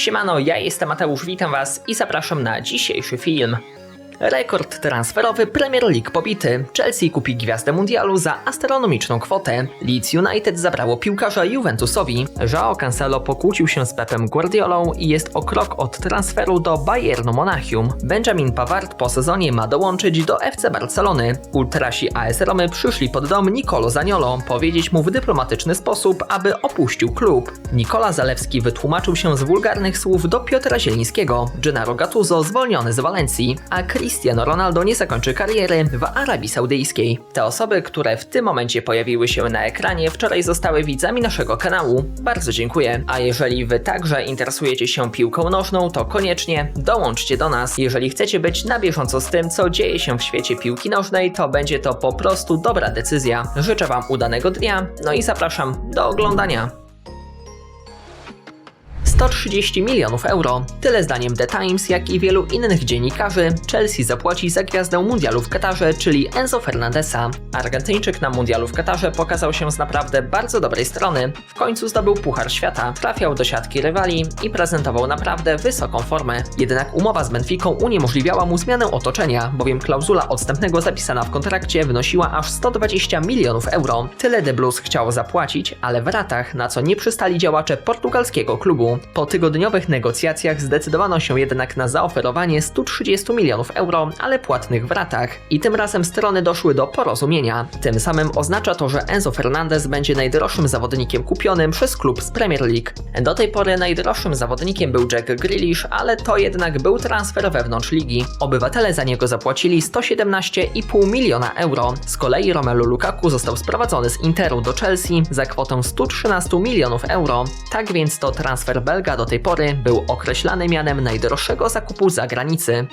Siemano, ja jestem Mateusz, witam was i zapraszam na dzisiejszy film. Rekord transferowy Premier League pobity. Chelsea kupi gwiazdę mundialu za astronomiczną kwotę. Leeds United zabrało piłkarza Juventusowi. Joao Cancelo pokłócił się z Pepem Guardiolą i jest o krok od transferu do Bayernu Monachium. Benjamin Pavard po sezonie ma dołączyć do FC Barcelony. Ultrasi AS Romy przyszli pod dom Nicolo Zaniolo, powiedzieć mu w dyplomatyczny sposób, aby opuścił klub. Nikola Zalewski wytłumaczył się z wulgarnych słów do Piotra Zielińskiego. Gennaro Gattuso zwolniony z Walencji, a Cristiano Ronaldo nie zakończy kariery w Arabii Saudyjskiej. Te osoby, które w tym momencie pojawiły się na ekranie, wczoraj zostały widzami naszego kanału. Bardzo dziękuję. A jeżeli wy także interesujecie się piłką nożną, to koniecznie dołączcie do nas. Jeżeli chcecie być na bieżąco z tym, co dzieje się w świecie piłki nożnej, to będzie to po prostu dobra decyzja. Życzę wam udanego dnia, no i zapraszam do oglądania. 130 milionów euro. Tyle zdaniem The Times, jak i wielu innych dziennikarzy, Chelsea zapłaci za gwiazdę mundialu w Katarze, czyli Enzo Fernandesa. Argentyńczyk na mundialu w Katarze pokazał się z naprawdę bardzo dobrej strony. W końcu zdobył Puchar Świata, trafiał do siatki rywali i prezentował naprawdę wysoką formę. Jednak umowa z Benficą uniemożliwiała mu zmianę otoczenia, bowiem klauzula odstępnego zapisana w kontrakcie wynosiła aż 120 milionów euro. Tyle The Blues chciał zapłacić, ale w ratach, na co nie przystali działacze portugalskiego klubu. Po tygodniowych negocjacjach zdecydowano się jednak na zaoferowanie 130 milionów euro, ale płatnych w ratach. I tym razem strony doszły do porozumienia. Tym samym oznacza to, że Enzo Fernandez będzie najdroższym zawodnikiem kupionym przez klub z Premier League. Do tej pory najdroższym zawodnikiem był Jack Grealish, ale to jednak był transfer wewnątrz ligi. Obywatele za niego zapłacili 117,5 miliona euro. Z kolei Romelu Lukaku został sprowadzony z Interu do Chelsea za kwotę 113 milionów euro. Tak więc to transfer Belga do tej pory był określany mianem najdroższego zakupu za granicy.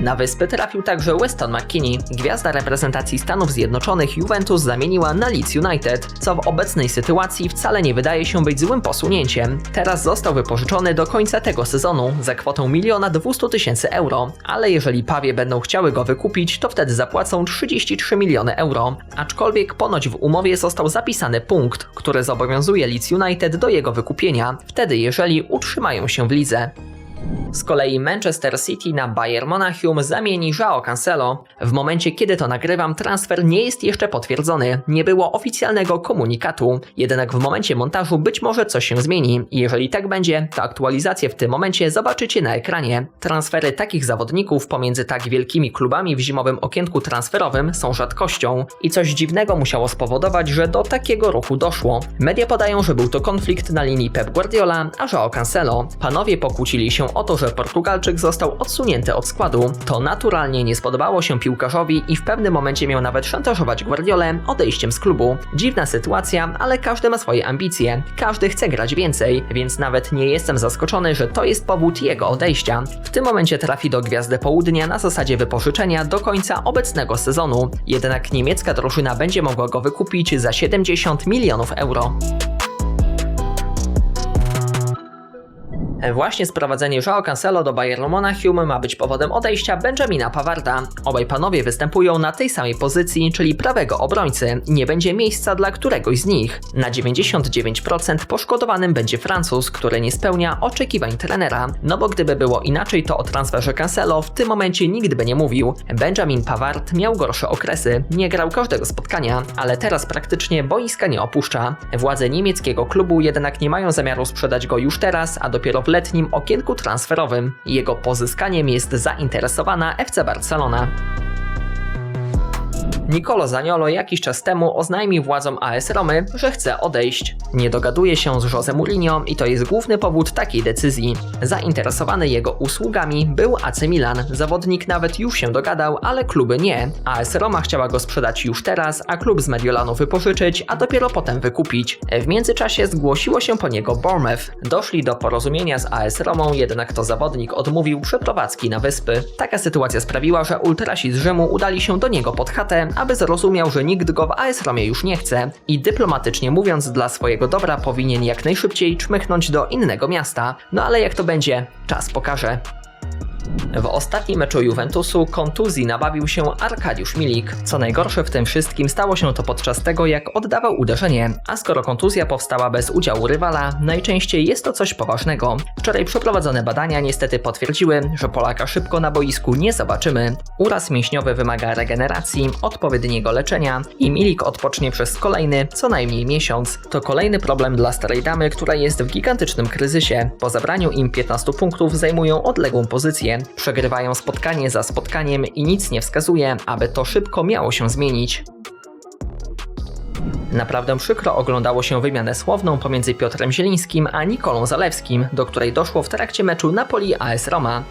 Na wyspy trafił także Weston McKinney. Gwiazda reprezentacji Stanów Zjednoczonych Juventus zamieniła na Leeds United, co w obecnej sytuacji wcale nie wydaje się być złym posunięciem. Teraz został wypożyczony do końca tego sezonu za kwotę 1 200 tysięcy euro, ale jeżeli Pawie będą chciały go wykupić, to wtedy zapłacą 33 miliony euro. Aczkolwiek ponoć w umowie został zapisany punkt, który zobowiązuje Leeds United do jego wykupienia, wtedy jeżeli utrzymają się w lidze. Z kolei Manchester City na Bayern Monachium zamieni Joao Cancelo. W momencie, kiedy to nagrywam, transfer nie jest jeszcze potwierdzony. Nie było oficjalnego komunikatu. Jednak w momencie montażu być może coś się zmieni. Jeżeli tak będzie, to aktualizację w tym momencie zobaczycie na ekranie. Transfery takich zawodników pomiędzy tak wielkimi klubami w zimowym okienku transferowym są rzadkością. I coś dziwnego musiało spowodować, że do takiego ruchu doszło. Media podają, że był to konflikt na linii Pep Guardiola, a Joao Cancelo. Panowie pokłócili się o to, że Portugalczyk został odsunięty od składu. To naturalnie nie spodobało się piłkarzowi i w pewnym momencie miał nawet szantażować Guardiolę odejściem z klubu. Dziwna sytuacja, ale każdy ma swoje ambicje. Każdy chce grać więcej, więc nawet nie jestem zaskoczony, że to jest powód jego odejścia. W tym momencie trafi do Gwiazdy Południa na zasadzie wypożyczenia do końca obecnego sezonu. Jednak niemiecka drużyna będzie mogła go wykupić za 70 milionów euro. Właśnie sprowadzenie Joao Cancelo do Bayernu Monachium ma być powodem odejścia Benjamina Pavarda. Obaj panowie występują na tej samej pozycji, czyli prawego obrońcy. Nie będzie miejsca dla któregoś z nich. Na 99% poszkodowanym będzie Francuz, który nie spełnia oczekiwań trenera. No bo gdyby było inaczej, to o transferze Cancelo w tym momencie nikt by nie mówił. Benjamin Pavard miał gorsze okresy, nie grał każdego spotkania, ale teraz praktycznie boiska nie opuszcza. Władze niemieckiego klubu jednak nie mają zamiaru sprzedać go już teraz, a dopiero w letnim okienku transferowym. Jego pozyskaniem jest zainteresowana FC Barcelona. Nicolo Zaniolo jakiś czas temu oznajmił władzom AS Romy, że chce odejść. Nie dogaduje się z Jose Mourinho i to jest główny powód takiej decyzji. Zainteresowany jego usługami był AC Milan. Zawodnik nawet już się dogadał, ale kluby nie. AS Roma chciała go sprzedać już teraz, a klub z Mediolanu wypożyczyć, a dopiero potem wykupić. W międzyczasie zgłosiło się po niego Bournemouth. Doszli do porozumienia z AS Romą, jednak to zawodnik odmówił przeprowadzki na wyspy. Taka sytuacja sprawiła, że ultrasi z Rzymu udali się do niego pod chatę, aby zrozumiał, że nikt go w AS Romie już nie chce i dyplomatycznie mówiąc dla swojego dobra powinien jak najszybciej czmychnąć do innego miasta. No ale jak to będzie, czas pokaże. W ostatnim meczu Juventusu kontuzji nabawił się Arkadiusz Milik. Co najgorsze w tym wszystkim stało się to podczas tego, jak oddawał uderzenie, a skoro kontuzja powstała bez udziału rywala, najczęściej jest to coś poważnego. Wczoraj przeprowadzone badania niestety potwierdziły, że Polaka szybko na boisku nie zobaczymy. Uraz mięśniowy wymaga regeneracji, odpowiedniego leczenia i Milik odpocznie przez kolejny, co najmniej miesiąc. To kolejny problem dla starej damy, która jest w gigantycznym kryzysie. Po zabraniu im 15 punktów zajmują odległą pozycję. Przegrywają spotkanie za spotkaniem i nic nie wskazuje, aby to szybko miało się zmienić. Naprawdę przykro oglądało się wymianę słowną pomiędzy Piotrem Zielińskim a Nikolą Zalewskim, do której doszło w trakcie meczu Napoli AS Roma.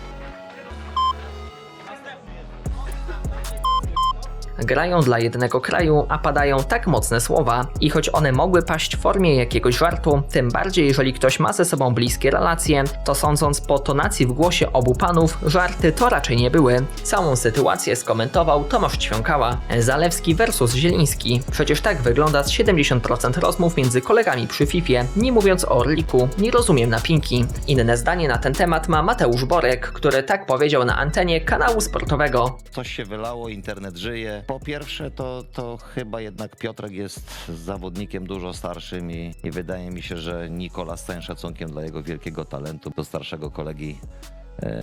Grają dla jednego kraju, a padają tak mocne słowa. I choć one mogły paść w formie jakiegoś żartu, tym bardziej jeżeli ktoś ma ze sobą bliskie relacje, to sądząc po tonacji w głosie obu panów, żarty to raczej nie były. Całą sytuację skomentował Tomasz Ćwiąkała. Zalewski versus Zieliński. Przecież tak wygląda z 70% rozmów między kolegami przy FIFA, nie mówiąc o Orliku. Nie rozumiem napinki. Inne zdanie na ten temat ma Mateusz Borek, który tak powiedział na antenie kanału sportowego. Coś się wylało, internet żyje. Po pierwsze, to, to chyba jednak Piotrek jest zawodnikiem dużo starszym i, i wydaje mi się, że Nikola z całym szacunkiem dla jego wielkiego talentu do starszego kolegi,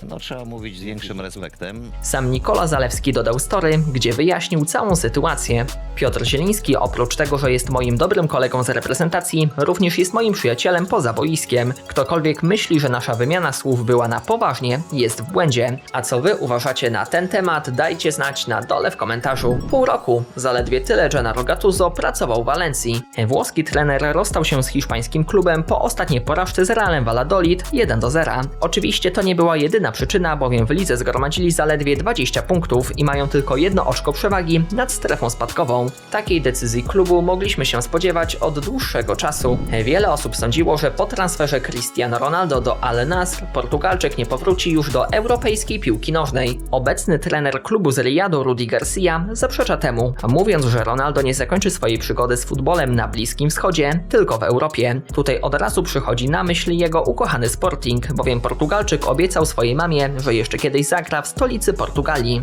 no trzeba mówić z większym respektem. Sam Nikola Zalewski dodał story, gdzie wyjaśnił całą sytuację. Piotr Zieliński, oprócz tego, że jest moim dobrym kolegą z reprezentacji, również jest moim przyjacielem poza boiskiem. Ktokolwiek myśli, że nasza wymiana słów była na poważnie, jest w błędzie. A co wy uważacie na ten temat, dajcie znać na dole w komentarzu. Pół roku, zaledwie tyle Gennaro Gattuso pracował w Walencji. Włoski trener rozstał się z hiszpańskim klubem po ostatniej porażce z Realem Valladolid 1 do 0. Oczywiście to nie była jedyna przyczyna, bowiem w lidze zgromadzili zaledwie 20 punktów i mają tylko jedno oczko przewagi nad strefą spadkową. Takiej decyzji klubu mogliśmy się spodziewać od dłuższego czasu. Wiele osób sądziło, że po transferze Cristiano Ronaldo do Al Nassr Portugalczyk nie powróci już do europejskiej piłki nożnej. Obecny trener klubu z Riyadu Rudi Garcia zaprzecza temu, mówiąc, że Ronaldo nie zakończy swojej przygody z futbolem na Bliskim Wschodzie, tylko w Europie. Tutaj od razu przychodzi na myśl jego ukochany Sporting, bowiem Portugalczyk obiecał swojej mamie, że jeszcze kiedyś zagra w stolicy Portugalii.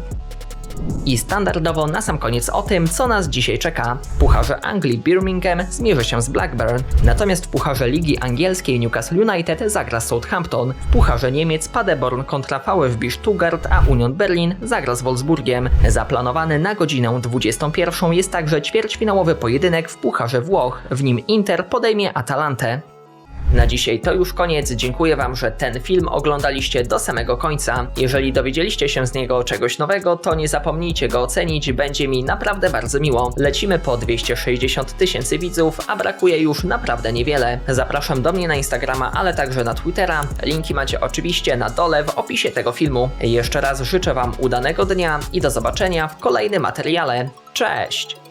I standardowo na sam koniec o tym, co nas dzisiaj czeka. W Pucharze Anglii Birmingham zmierzy się z Blackburn, natomiast w Pucharze Ligi Angielskiej Newcastle United zagra Southampton. W Pucharze Niemiec Paderborn kontra VfB Stuttgart, a Union Berlin zagra z Wolfsburgiem. Zaplanowany na godzinę 21 jest także ćwierćfinałowy pojedynek w Pucharze Włoch. W nim Inter podejmie Atalantę. Na dzisiaj to już koniec. Dziękuję Wam, że ten film oglądaliście do samego końca. Jeżeli dowiedzieliście się z niego czegoś nowego, to nie zapomnijcie go ocenić, będzie mi naprawdę bardzo miło. Lecimy po 260 tysięcy widzów, a brakuje już naprawdę niewiele. Zapraszam do mnie na Instagrama, ale także na Twittera. Linki macie oczywiście na dole w opisie tego filmu. Jeszcze raz życzę Wam udanego dnia i do zobaczenia w kolejnym materiale. Cześć!